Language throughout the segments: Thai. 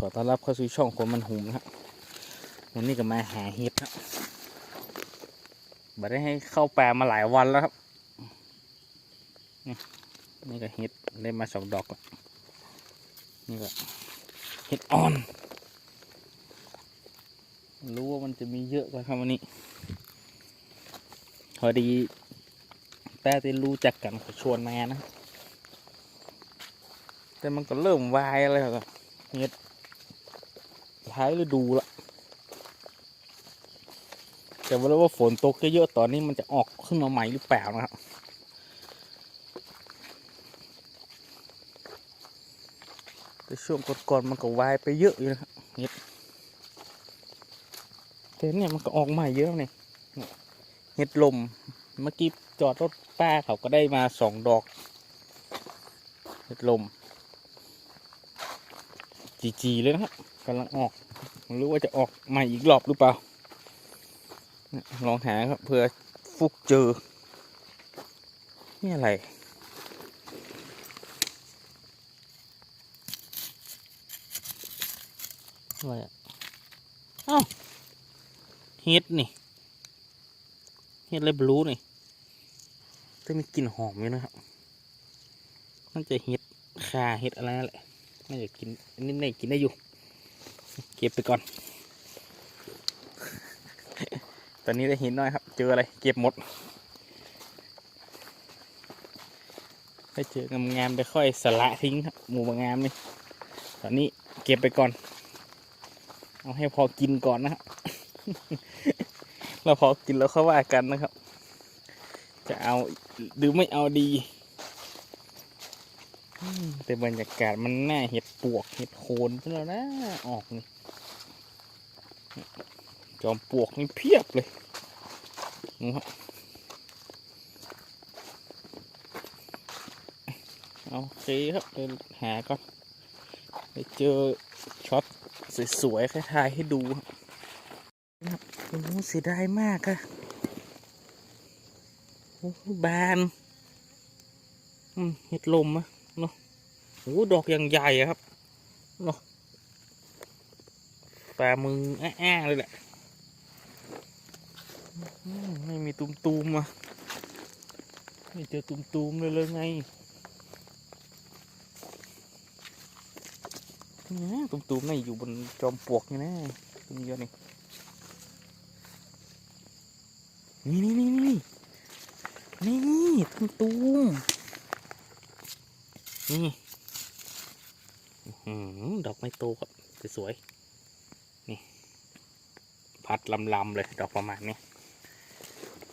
ขอต้อนรับเข้าสู่ช่องคนมันหุมนะครับวันนี้ก็มาหาเห็ดครับบัได้ให้เข้าป่ามาหลายวันแล้วครับ นี่นี่ก็เห็ดได้มาสองดอกล้วนี่ก็เห็ดอ่อน รู้ว่ามันจะมีเยอะกว่าครับวันนี้ พอดีแป้ที่รู้จักกันขาชวนมานะ แต่มันก็เริ่มวายแล้วครับเห็ด ท้ายฤดูละแต่ว่ารู้ว่าฝนตกเยอะๆตอนนี้มันจะออกขึ้นมาใหม่หรือเปล่านะครับแต่ช่วงก่อนๆมันก็วายไปเยอะอยู่นะครับเห็ดแต่เนี่ยมันก็ออกใหม่เยอะเนี่ยเห็ดลมเมื่อกี้จอดรถป้าเขาก็ได้มาสองดอกเห็ดลมจีจีเลยนะครับกำลังออก ไม่รู้ว่าจะออกใหม่อีกรอบหรือเปล่า ลองหาครับเพื่อฟุกเจอ นี่อะไร อะไรอะเอ้าเฮ็ดนี่ เฮ็ดอะไรบลูนี่แต่มีกลิ่นหอมอยู่นะครับ มันจะเฮ็ดคาเฮ็ดอะไรนั่นแหละน่าจะกินนนี้น่าจะกินได้อยู่ เก็บไปก่อน ตอนนี้ได้ห็นน้อยครับ เจออะไร เก็บหมดถ้าเจองามๆไปค่อยสละทิ้งครับหมูบางงามนี่ ตอนนี้เก็บไปก่อน เอาให้พอกินก่อนนะครับ เราพอกินแล้วเขาว่ากันนะครับ จะเอาหรือไม่เอาดีแต่บรรยากาศมันน่าเห็ดปวกเห็ดโคนซะแล้วนะ ออกนี่ จอมปลวกนี่เพียบเลยนะครับโอเคครับเดินหาก่อนไปเจอช็อตสวยๆคล้ายๆให้ดูครับโอ้เสียดายมากอะโอ้บานอืมเห็ดลมอะเนาะโอ้ดอกอย่างใหญ่ครับเนาะ ปลามืออ้าๆเลยแหละ ไม่มีตุ่มๆอะไม่เจอตุ่มๆเลยเลยไงนี่นะตุ่มๆนี่อยู่บนจอมปลวกนี่นะตรงเยอะนี่นี่นี่นี่นี่นี่นี่ตุ่มๆนี่ดอกไม้โตครับสวยๆ พัดลำๆเลยดอกประมาณนี้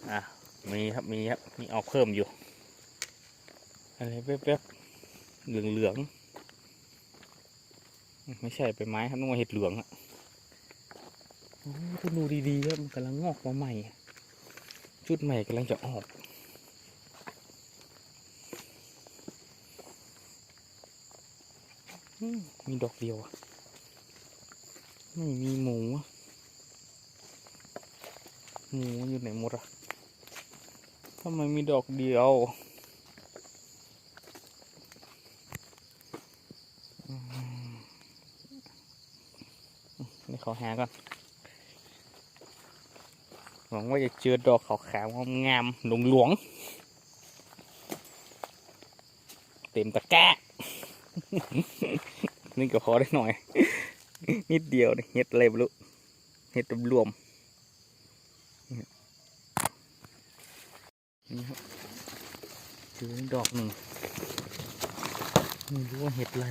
อะมีครับมีครับมีออกเพิ่มอยู่อะไรแวบๆเหลืองๆไม่ใช่เป็นไม้ครับนึกว่าเห็ดเหลืองอะโอ้ต้องดูดีๆครับมันกำลังงอกมาใหม่ ชุดใหม่กำลังจะออกมมีดอกเดียวอะไม่มีหมูอะ หมูอยู่ไหนหมดอะทำไมมีดอกเดียวอืมนี่ขอหาก่อน หวังว่าจะเจอดอกขาวๆงามๆหลวง เต็มตะกร้านี่ก็พอได้หน่อย นิดเดียวเห็ดอะไรไม่รู้เห็ดรวมๆนี่ครับ เจอดอกหนึ่งไม่รู้ว่าเห็ดอะไร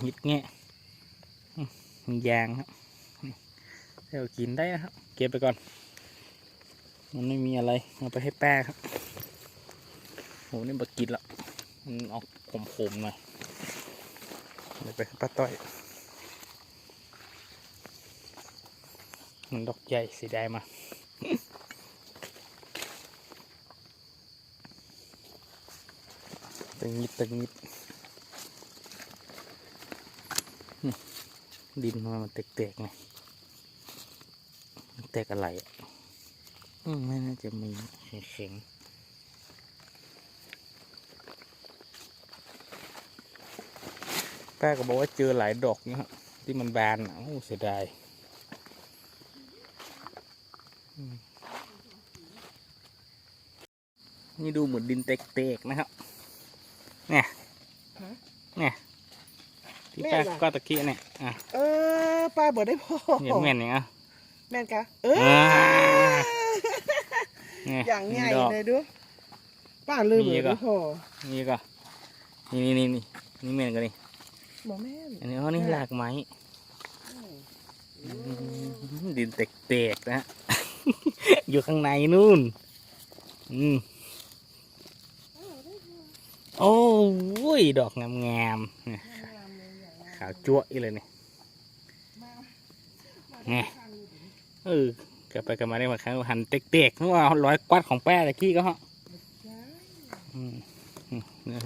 เห็ดแงะอื้อมียางครับเดี๋ยวกินได้นะครับ เก็บไปก่อน มันไม่มีอะไร เอาไปให้แป้ครับโหนี่บกินละมันออกขมๆหน่อยเดี๋ยวไปให้ป้าต้อย มันดอกใหญ่สียดายมา งนิดตึงนิดดินมันมันแตกๆไงมันแตกอะไรอะอืมไม่น่าจะมีแข็งป้าก็บอกว่าเจอหลายดอกนะฮะที่มันบานอะโอ้เสียดายอืมนี่ดูเหมือนดินเตกๆนะครับ เนี่ย ฮะ เนี่ย ที่แม่ป้านเหรอก็ตะกี้เนี่ยอะเออป้าบอกได้พ่อเห็นแม่นเนี่ยอะแม่นกะเอออ่าเนี่ยอย่างใหญ่ดอกเลยดูป้าลืมมีเลยก็ดูพ่อนี่ก็นี่นี่นี่นี่นี่แม่นกันนี่บอกแม่นอันนี้อ๋อนี่หลากไม้อืมดินเตกๆนะฮะอยู่ข้างในนู่น อืมโอ้ย ดอกงามๆเนี่ย ขาวจั่วอีเลยเนี่ยไงเออกลับไปกลับมาได้มาครั้งหันเตกๆนึกว่าร้อยกวัดของแป้ตะกี้ก็ฮะอืมอืมเนี่ย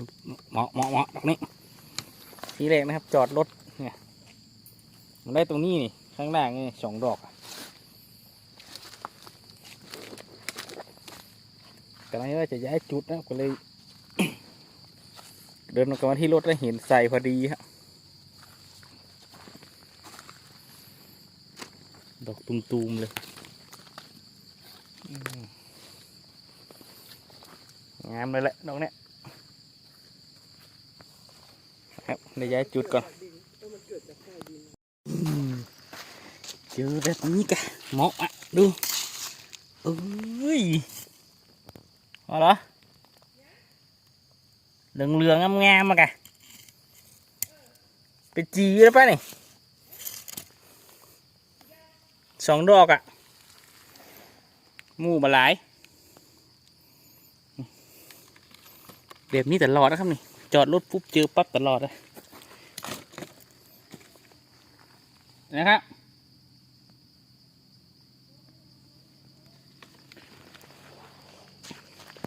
เหมาะเหมาะเหมาะดอกนี้ทีแรกนะครับ จอดรถเนี่ยมันได้ตรงนี้นี่ข้างล่างนี่สองดอกอะกำลังว่าจะย้ายจุดนะก็เลย เดินมากลับมาที่รถแล้วเห็นใส่พอดีฮะดอก ตุมๆเลยงามเลยแหละดอกเนี้ยครับได้ย้ายจุดก่อนเจอแบบนี้กะเหมาะอะดูเอ้ยอเหรอเหลืองเหลืองงามงามๆมากะไปจีแล้วป่ะนี่ สองดอกอะมู่บหลาย แบบนี้ตลอดนะครับนี่ จอดรถปุ๊บเจอปั๊บตลอดเลยนะครับ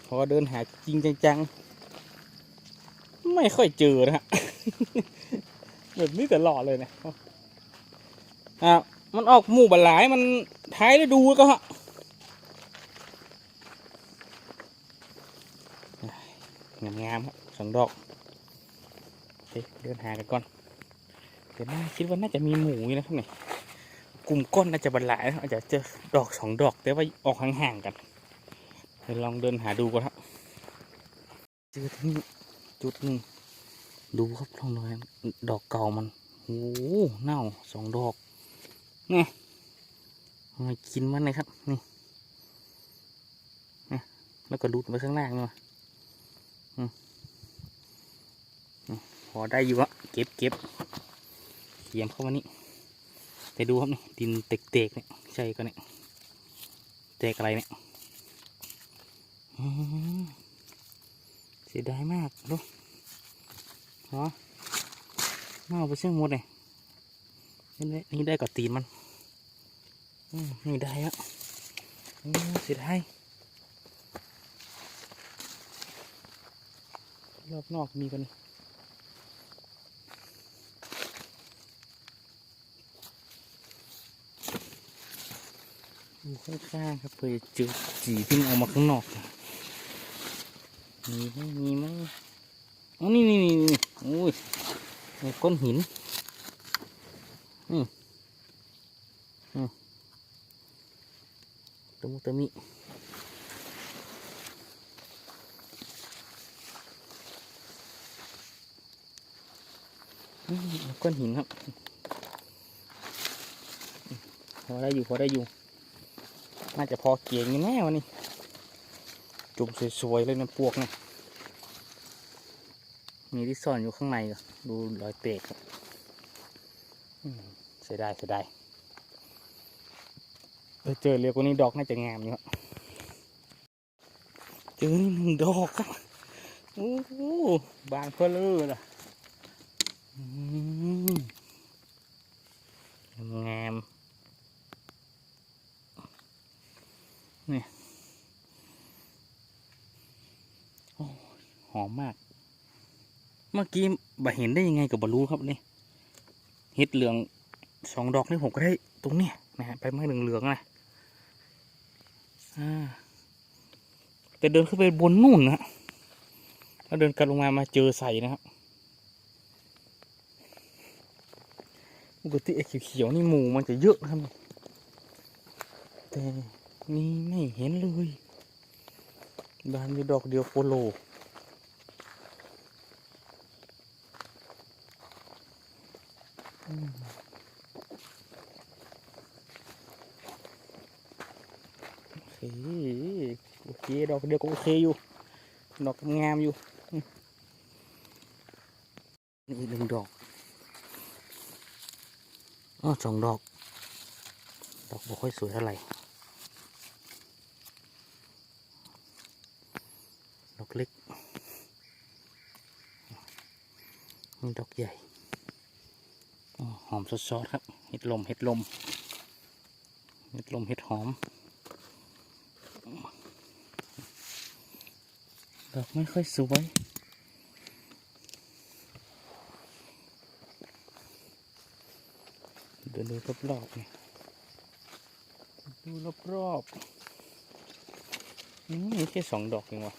พอเดินหาจริงจังๆ ไม่ค่อยเจอนะฮะแบบนี้ตลอดเลยนะอะ มันออกหมู่บหลายมันท้ายฤดูแล้วก็ฮะงามๆครับสองดอกเดินหากันก่อนเดี๋ยวน่าคิดว่าน่าจะมีหมู่นะครับเนี่ยกลุ่มก้นน่าจะบรรลายอาจจะเจอดอกสองดอก แต่ว่าออกห่างๆกันเดี๋ยวลองเดินหาดูก่อนครับเจอที่นี่จุดหนึ่งดูครับลองหน่อยดอกเก่ามันโอ้โหเน่าสองดอก นี่เอามากินมันเลยครับนี่นี่แล้วก็ดูดไปข้างล่างนี่มาพอได้อยู่อะเก็บเก็บเขียมเข้ามานี่ไปดูครับนี่ดินเตกๆเนี่ยใช่ก็เนี่ยเตกอะไรเนี่ยอืมเสียดายมากดูฮะน่าเอาไปเชื่องหมดเลย นี่ได้นี่ได้กับตีนมันนี่ได้แล้วเสียดายรอบนอกมีกันอยู่ข้างๆครับเพื่อเจอจีที่มันออกมาข้างนอก มีไหมมีไหมอ๋อนี่นี่นี่นี่โอ้ยก้อนหิน อืมอืมตะมุตะมิก้อนหินครับพอได้อยู่พอได้อยู่ น่าจะพอเกียงอยู่แน่วันนี้ จุ่มสวยๆเลยนะพวกเนี่ยมีที่ซ่อนอยู่ข้างในก็ดูรอยเตกครับอืม เสียดายเสียดายเจอเรียกว่านี้ดอกน่าจะงามอยู่เจอนี่หนึ่งดอกครับโอ้โหบานเพลเลอร์ล่ะอืมงามหอมมาก เมื่อกี้บะเห็นได้ยังไงกับบรู้ครับนี่เห็ดเหลือง สองดอกนี่ผมก็ได้ตรงนี้นะฮะไปไม้เหลืองเหลืองๆนะอ่าแต่เดินขึ้นไปบนนู่นนะแล้วเดินกลันลงมามาเจอใส่นะครับปกติไอ้เขียวๆนี่หมูมันจะเยอะครับ แต่นี่ไม่เห็นเลยบานอยู่ดอกเดียวโคโลอืม โอเคดอกเดียวก็โอเคอยู่ ดอกงามอยู่ นี่หนึ่งดอกอ๋อสองดอก ดอกบ่ค่อยสวยเท่าไหร่ ดอกเล็กนี่ดอกใหญ่หอมสดๆครับ เห็ดลม เห็ดลม เห็ดลม เห็ดหอม ดอกไม่ค่อยสวย เดินดูรอบๆนี่ดูรอบๆนี่มีแค่สองดอกเองวะ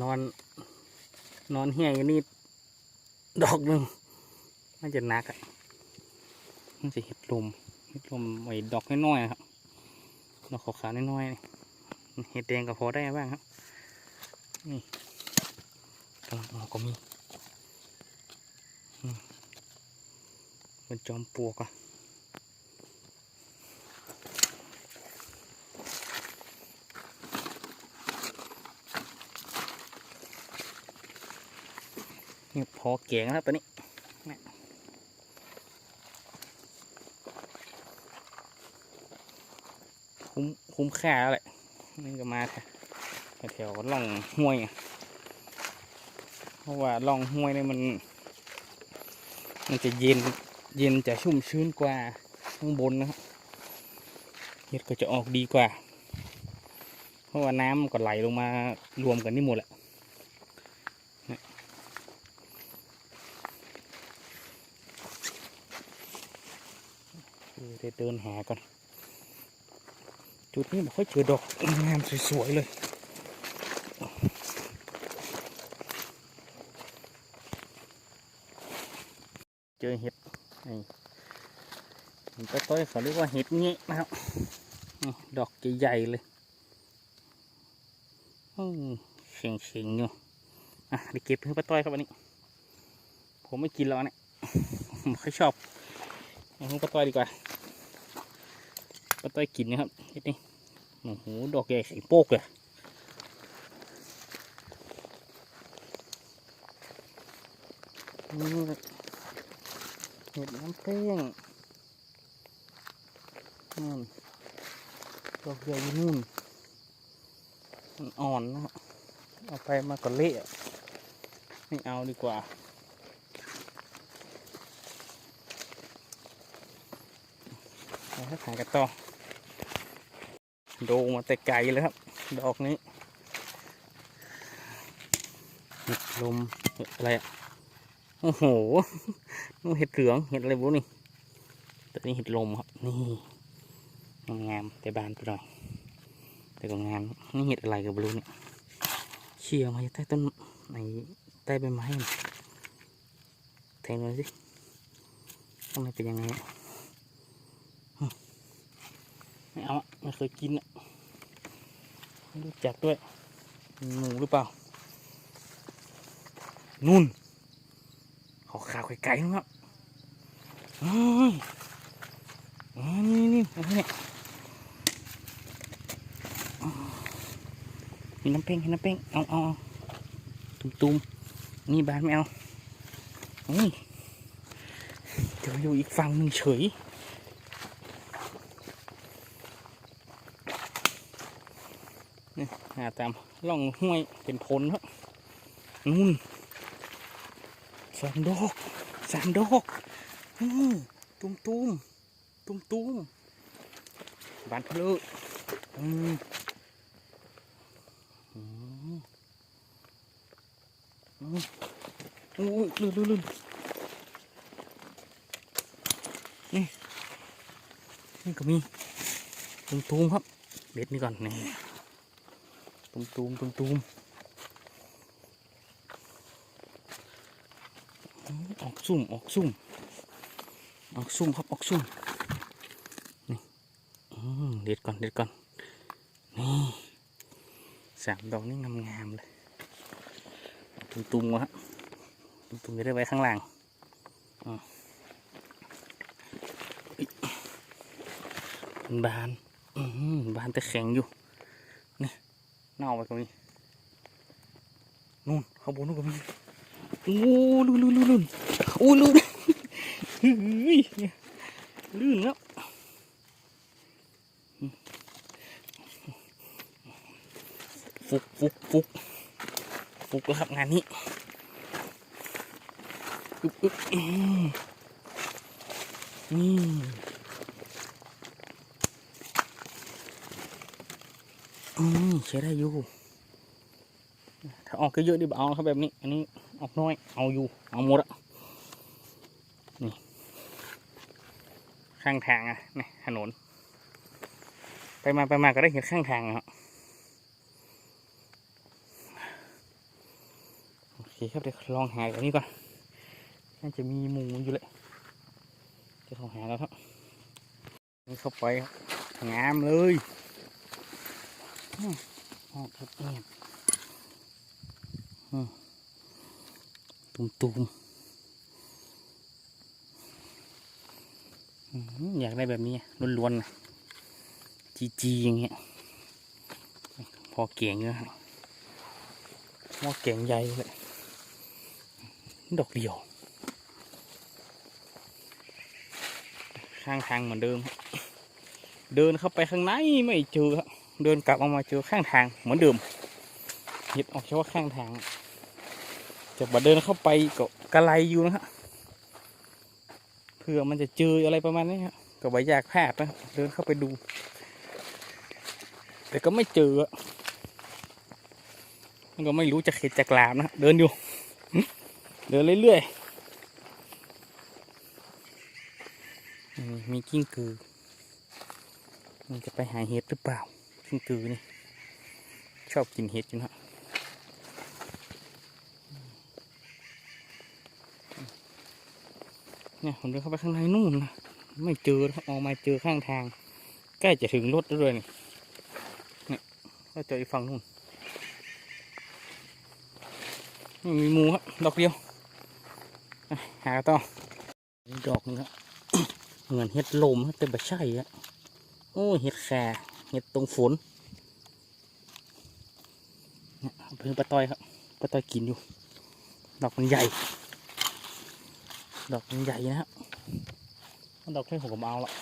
นอน นอนเฮี้ยกันนี่ ดอกหนึ่งน่าจะนักอะมันจะเห็ดลมเห็ดลมไอ้ดอกน้อยๆครับดอกขาวๆน้อยๆ เห็ดแดงก็พอได้บ้างครับ นี่กำลังออกก็มีมเป็นจอมปลวกอะนี่พอเก่งแล้วตัวนี้เนี่ยคุ้มคุ้มค่าแล้วแหละ นี่ก็มาแถวล่องห้วยเพราะว่าล่องห้วยเนี่ยมัน มันจะเย็นเย็นจะชุ่มชื้นกว่าข้างบนนะครับเห็ดก็จะออกดีกว่า เพราะว่าน้ำมันก็ไหลลงมารวมกันนี่หมดแหละเดี๋ยวเดินหาก่อน จุดนี้ไม่ค่อยเจอดอกงามสวยๆเลยเจอเห็ดนี่เห็ต้อยเขาเรียกว่าเห็ดเงี้ยนะครับดอกใหญ่ๆเลยอืมเฉียงเฉียงอยู่อะเดี๋ยวเก็บให้ป้าต้อยครับวันนี้ ผมไม่กินแล้วอันเนี่ยผมไม่ค่อยชอบเอาให้ป้าต้อยดีกว่า ป้าต้อยกินนะครับนี่โอ้โหดอกใหญ่ไข่โป๊กเลยนี่เห็ดน้ำเป้งนู่นดอกใหญ่อยู่นู่นมันอ่อนนะเอาไปมาก็เละไม่เอาดีกว่าเอาให้ขายกันต่อ ดูมาแต่ไกลเลยครับ ดอกนี้ลมอะไรอะโอ้โหนู่เห็ดเหลืองเห็ดอะไรบุนี่แต่นี่เห็ดลมครับ นี่งามแต่บานไปหน่อย แต่ก็งามนี่เห็ดอะไรกับบลูเนี่ยเชี่ยมาใต้ต้นในใต้ใบไม้แทงเลยสิข้างในเป็นยังไงไม่เอาอะไม่เคยกินอะ รู้จักด้วยหมูหรือเปล่า นุ่นขอขาวไกลๆนะครับอ๋อนี่นี่อะไรเนี่ยอ๋อมีน้ำเป้งเห็นน้ำเป้งเอาเอาเอาตุ้มๆนี่บานไม่เอาเฮ้ยเดี๋ยวอยู่อีกฝั่งหนึ่งเฉย หาตามล่องห้วยเป็นพลครับนู่นสามดอกสามดอกอตุ้มตุ้มตุ้มตุ้มบานเพลออืมอืมอืมอุ้ยลื่นลื่นนี่นี่ก็มีตุ้มตุ้มครับเด็ดนี่ก่อนนี่ ตุ้มตุ้มตุ้มตุ้มออกซุ่มออกซุ่มออกซุ่มครับออกซุ่มนี่อืมเด็ดก่อนเด็ดก่อนนี่สามดอกนี่งามๆเลยตุ่มๆวะฮะตุ่มๆจะได้ไว้ข้างล่างอืมบานอืมบานแต่แข็งอยู่ เน่าไปตรงนี้นู่นข้างบนนู่นก็มีโอ้ลื่นลื่นลื่นลื่นโอ้ลื่นเฮ้ยลื่นแล้วฟุกฟุกฟุกฟุกแล้วครับงานนี้อึ๊บอึ๊บอื นี่ใช้ได้อยู่ ถ้าออกเยอะๆดิบเอาครับแบบนี้ อันนี้ออกน้อย เอาอยู่ เอาหมดอะนี่ ข้างทางอะนี่ถนน ไปมาไปมาก็ได้เห็นข้างทางอะโอเคครับเดี๋ยวลองหาแบบนี้ก่อน น่าจะมีหมูอยู่เลยจะลองหาแล้วครับ นี่เข้าไปรับงามเลย ออกครับเนี่ยตุ่มตุมๆอื้อหือยากได้แบบนี้ล้วนๆนะจีจีอย่างเงี้ย พอเก่งเยอะฮะพอเก่งใหญ่เลย ดอกเดียว ข้างทางเหมือนเดิม เดินเข้าไปข้างในไม่เจอครับ เดินกลับออกมาเจอข้างทางเหมือนเดิมเห็ดออกเฉพาะข้างทาง จะมาเดินเข้าไปก็กระไรอยู่นะฮะเพื่อมันจะเจออะไรประมาณนี้ฮะก็ไม่อยากพลาดนะเดินเข้าไปดู แต่ก็ไม่เจออะมันก็ไม่รู้จะเข็ดจะกลามนะเดินอยู่ เดินเรื่อยๆมมีกิ้งกือมันจะไปหาเห็ดหรือเปล่า กิ้งกือนี่ ชอบกินเห็ดอยู่นะเนี่ยผมเดินเข้าไปข้างในนู่นนะไม่เจอออกมาเจอข้างทาง ใกล้จะถึงรถแล้วด้วยนี่เนี่ยก็เจออีกฝั่งนู่นนี่มีมูครับดอกเดียวหาต่อดอกนึงครับเหมือนเห็ดลมแต่ไม่ใช่อะโอ้เห็ดแค่ เห็ดตรงฝนเนี่ยเปให้ป้าต้อยครับป้าต้อยกินอยู่ ดอกมันใหญ่ ดอกมันใหญ่นะครับดอกแค่ผมก็มาเอาละ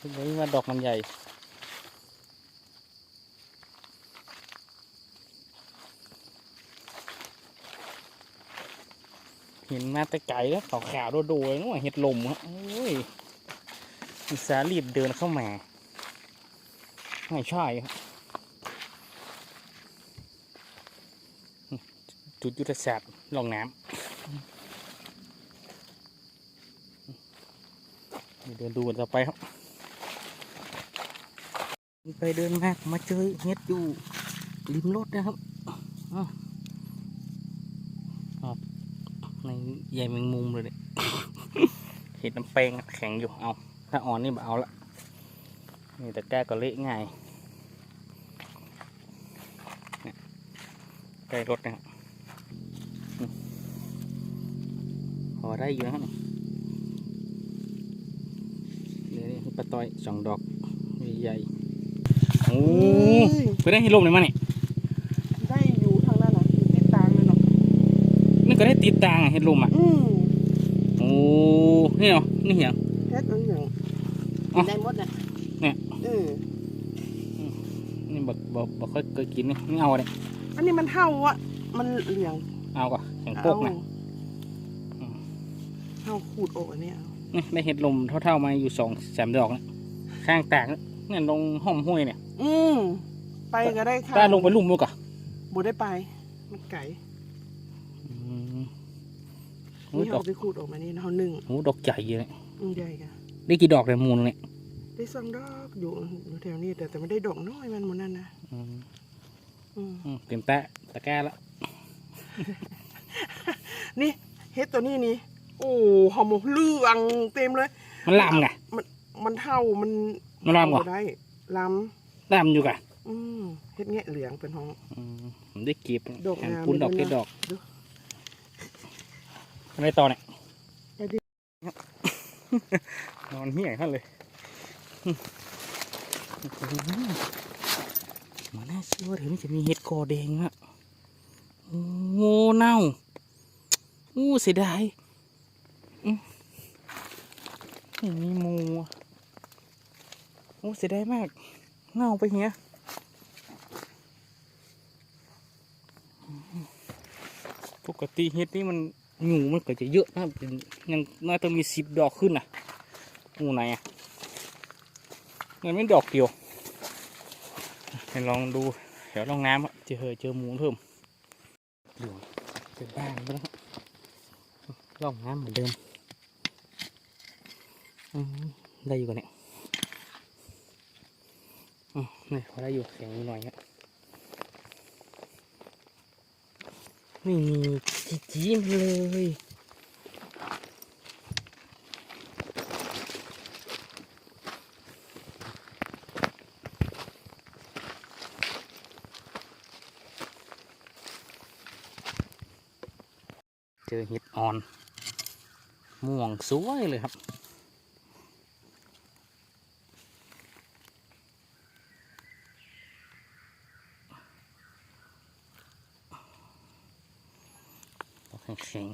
ถึงนี้ว่าดอกมันใหญ่เห็นมาแต่ไกลแล้วขาวขวๆโดดๆเลยนึกว่าเห็ดลมฮะโอ้ยมีสาลีบเดินเข้ามา ไม่ใช่ครับจุดยุทธศาสตร์ลองน้ำเดินดูกันต่อไปครับ ไปเดินมามาเจอเห็ดอยู่ริมรถนะครับในใหญ่แมงมุมเลยเห็ดน้ำแป้งแข็งอยู่เอา ถ้าอ่อนนี่แบบเอาละ นี่แต่แก้ก็เละง่ายเนี่ยใกล้รถนะครับอืมพอได้อยู่นะครับเดี๋ยวนี่ปลาต้อยสองดอกใหญ่ๆโอ้ไปได้ให้ลมเลยมาเนี่ยได้อยู่ทางนั้นนะอยู่ติดตางเลยเนาะนี่ก็ได้ติดตางอะเห็ดลมอะอืมโอ้นี่เหรอนี่เหรอเฮ็ดอันอย่างอ๋อได้หมดนะ เนี่ยเออนี่บอกบอกบอกค่อยเคยกินนี่นี่เอาเลยอันนี้มันเท่าอะมันเหลี่ยงเอาก่อนแข็งโปกนะอืมเท่าขูดอกอันนี้เอานี่ได้เห็ดลมเท่าๆมาอยู่สองสามดอกนะข้างตากเนี่ยลงห้อมห้วยเนี่ย อืมไปก็ได้ค่ะกล้าลงไปลุ่มลูกอะบ่ได้ไป มันไก่อืมโอ้นี่ยดอเอากไปขูดออกมานี่เท่าหนึ่งโอ้ดอกใหญ่เลยอืมใหญ่ค่ะได้กี่ดอกเลยมูลเนี่ย ได้สองดอกอยู่อยู่แถวนี้แต่แต่ไม่ได้ดอกน้อยมันหมดนั่นนะอืมอืมอืมเต็มแตะตะแกร้ละนี่เฮ็ดตัวนี้นี่โอ้หอมเลืองเต็มเลย มันลำไงมันมันเท่ามันมันลำก่อบ่ได้ลลำอยู่กะำอืมเฮ็ดแงะเหลืองเป็นห้อง อืมผมได้เก็บดอกแถมงามปุ้นดอกเลยเก็นะบดอกดูอะไรต่อเนี่ยไปดินอนเหี้ยท่านเลย มันน่าเชื่อว่าเดี๋ยวนี้จะมีเห็ดกอแดงอะโง่เน่าอู้เสียดายอืมไม่มีมูอะโอ้เสียดายมาก เน่าไปเหี้ยปกติเห็ดนี่มันหนูมันก็จะเยอะนะยังน่าจะมีสิบดอกขึ้นนะหมูไหนอะ มันไม่ดอกเดียวไปลองดูเดี๋ยวลองน้ำอะเจอเจอหมูเพิ่มเหลืองเจอบ้านแล้วรับลองน้ำเหมือนเดิมได้อยู่กันเนี่ยอืมนี่พอได้อยู่แข็งหน่อยครับนี่มีจีจีๆมเลย เจ อ่อน ม่วงสวยเลยครับ แข็ง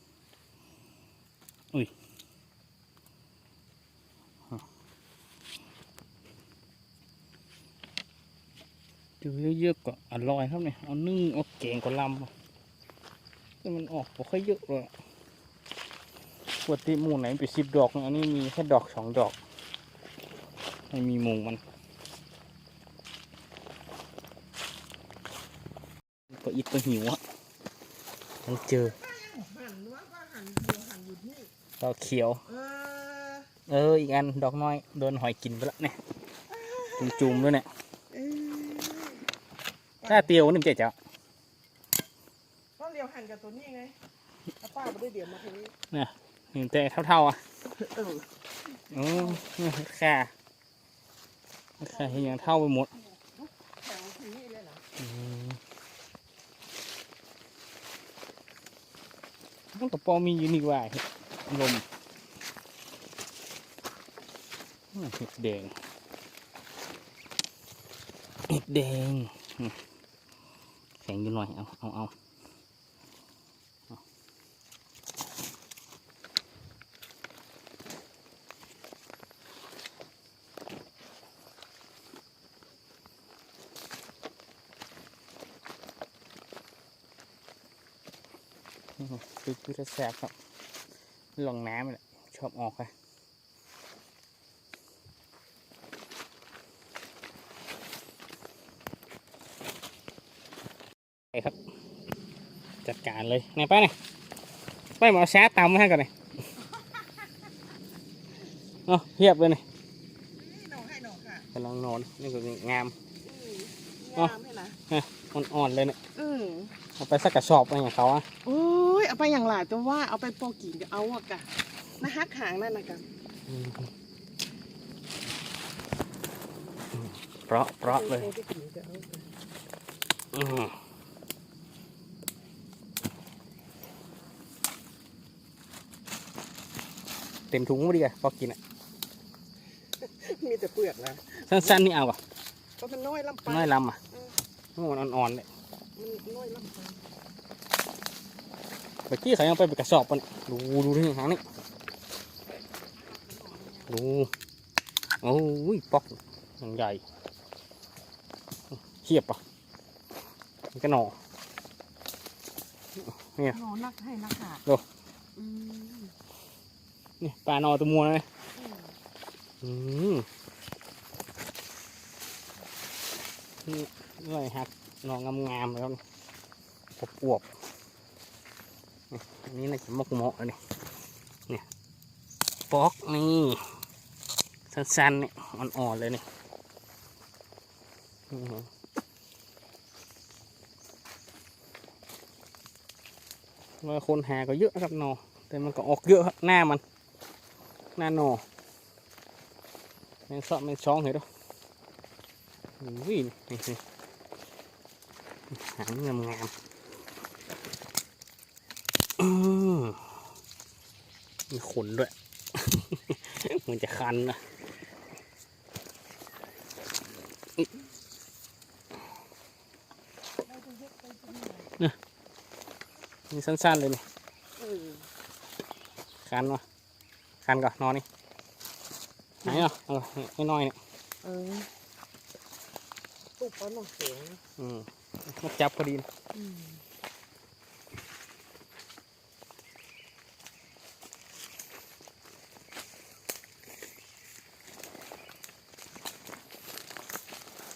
ๆอุ้ยดูเยอะๆก็อร่อยครับเนี่ย เอานึ่งเอาแกงก็ลำ แต่มันออกบ่ค่อยเยอะเลยอะปกติหมูไหนไปสิบดอกเนี่ยอันนี้มีแค่ดอกสองดอก ไม่มีหมูมันก็อิดก็หิวอะต้องเจอหันว่าว่าหันอยู่หันอยู่ที่ดอกเขียวเออเอออีกอันดอกน้อยโดนหอยกินไปแล้วเนี่ยจุ่มๆด้วยเนี่ยเออถ้าเตียวนี่มันจะจะ ก็เรียวหันกับตัวนี้ไง ถ้าป้าไม่ได้เดี๋ยวมาทีนี้นี่แต่เท่าๆอะเออโอ้นี่ค่าค่าเห็นอย่างเท่าไปหมดแถวทีนี้เลยเหรออืมมันกับปอมีอยู่นี่ว่าเห็ดลมอืมเห็ดแดงเห็ดแดงอืมแข็งอยู่หน่อย เอาเอาเอาเอาอื มคือคือจะแสบครับลองน้ำเลยชอบออกค่ะไปครับ จัดการเลยไหนไปไหนไปหมเอาแซะตามมาให้ก่อนเลยเนาะเทียบเลยนี่หนูให้หนูค่ะกำลังนอนนี่ก็งามอืมอ๋องามให้นะอ่อนๆเลยเนี่ยอืมเอาไปสักกระสอบไปอย่างเขาอะโอ้ย เอาไปอย่างหลายตัวว่าเอาไปโปอกินจะเอาอะกะนะฮักหางนั่นนะกะเพราะเพราะเลยอาไปกินจะเอากะอืมเต็มถุงพอดีอะพอกินอะมีแต่เปลือกนะสั้นๆนี่เอาอะก็มันน้อยลำปาน้อยลำอะมันอ่อนๆเลยมันน้อยลำปาง เมื่อกี้เขายังไปเป็นกระสอบปะเนี่ยดูดูที่หางนี่ดูโอ้ยปอกอย่างใหญ่เทียบปะมันก็หนอเนี่ยนอนนักให้นักขาดโอ้อืมนี่ปลาหนอตัวมัวเลยอืมนี่เลยฮักหนองงามๆเลยครับอวบๆ นี่น่าจะมกเหมาะเลยนี่เนี่ยปอกนี่สั้นๆนี่ยอ่อนๆเลยนี่อื้อหืออว่าคนหาก็เยอะครับหนอแต่มันก็ออกเยอะหน้ามันหน้านอแมงซอกแมงช้องเห็นด้วยอุ้ยนี่นี่หางงามงามๆอื้อ มีขนด้วย มันจะคันนะนี่สั้นๆเลยนี่เออคันวะคันก่อนนอนนี่ไหนเนาะเออไม่น้อยเนี่ยเออตุ๊บเอาหน่อยเสียงอืมมาจับพอดีนะ อืม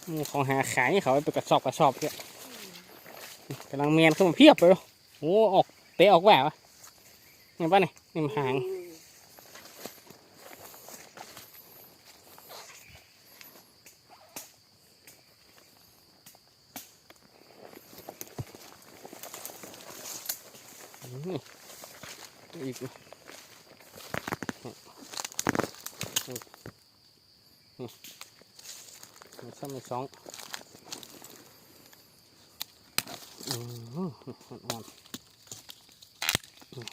อืม ของหาขายเขาไปกระสอบกระสอบเนี่ยกำลังเมียนขึ้นมาเพียบเลยโอ้ออกเตะออกแหววะเห็นป่ะนี่นี่มันหาง อืมอีกนี่นี่นี่มี ซ้ำมีสองอืมอ่อนอืม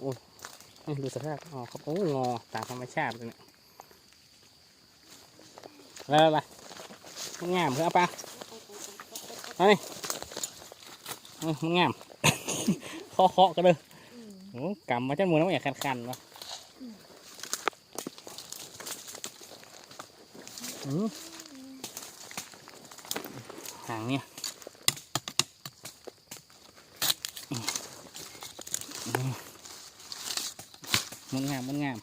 โอ้ยนี่ดูสภาพอ๋อครับ โอ้งอตามธรรมชาติเลยเนี่ยอะไรอะไรมันงามเพื่อเอาปลาเอานี่อืมมันงามเคาะเคาะๆกันเลยอืมโอ้กำมาจนมือน้ำอยากคันๆวะอืม หางเนี่ยอืมอืมมันงามมันงาม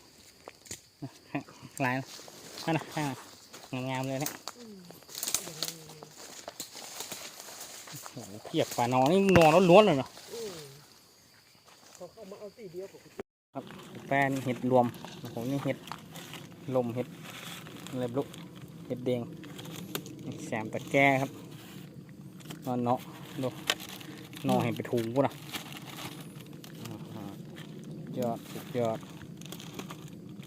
ลายนั่นนะข้างน่ะงามๆเลยเนี่ยอืมโอ้โหเพียบปลานอนนี่นอนล้วนๆเลยเนาะอืมเขาเข้ามาเอาตีเดียวกับแป้นเห็ดรวมผมนี่เห็ดลมเห็ดอะไรบลุ เห็ดแดงแสมตะแก้ครับนอนเนาะดูนอนเห็นไปถุงกูนะอื้อหือยอดสุดยอด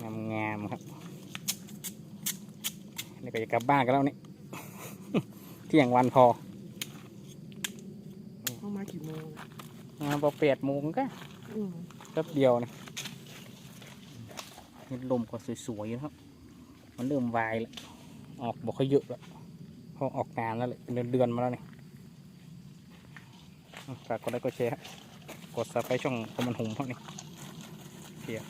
งามงามๆครับนี่ก็จะกลับบ้านกันแล้วนี่เที่ยงวันพอเข้ามากี่โมงอะมาพอเปียดโมงก็อืมแป๊บเดียวนะเห็ดลมก็สวยๆนะครับ มันเริ่มวายแล้ว ออกบอกเขาเยอะแล้วเพราออกงานแล้วเลยเป็นเดือนๆมาแล้วนี่ฝากกดไลค์กดแชร์กดซับไปช่องคอมมันหุงเท่านี้เพียบ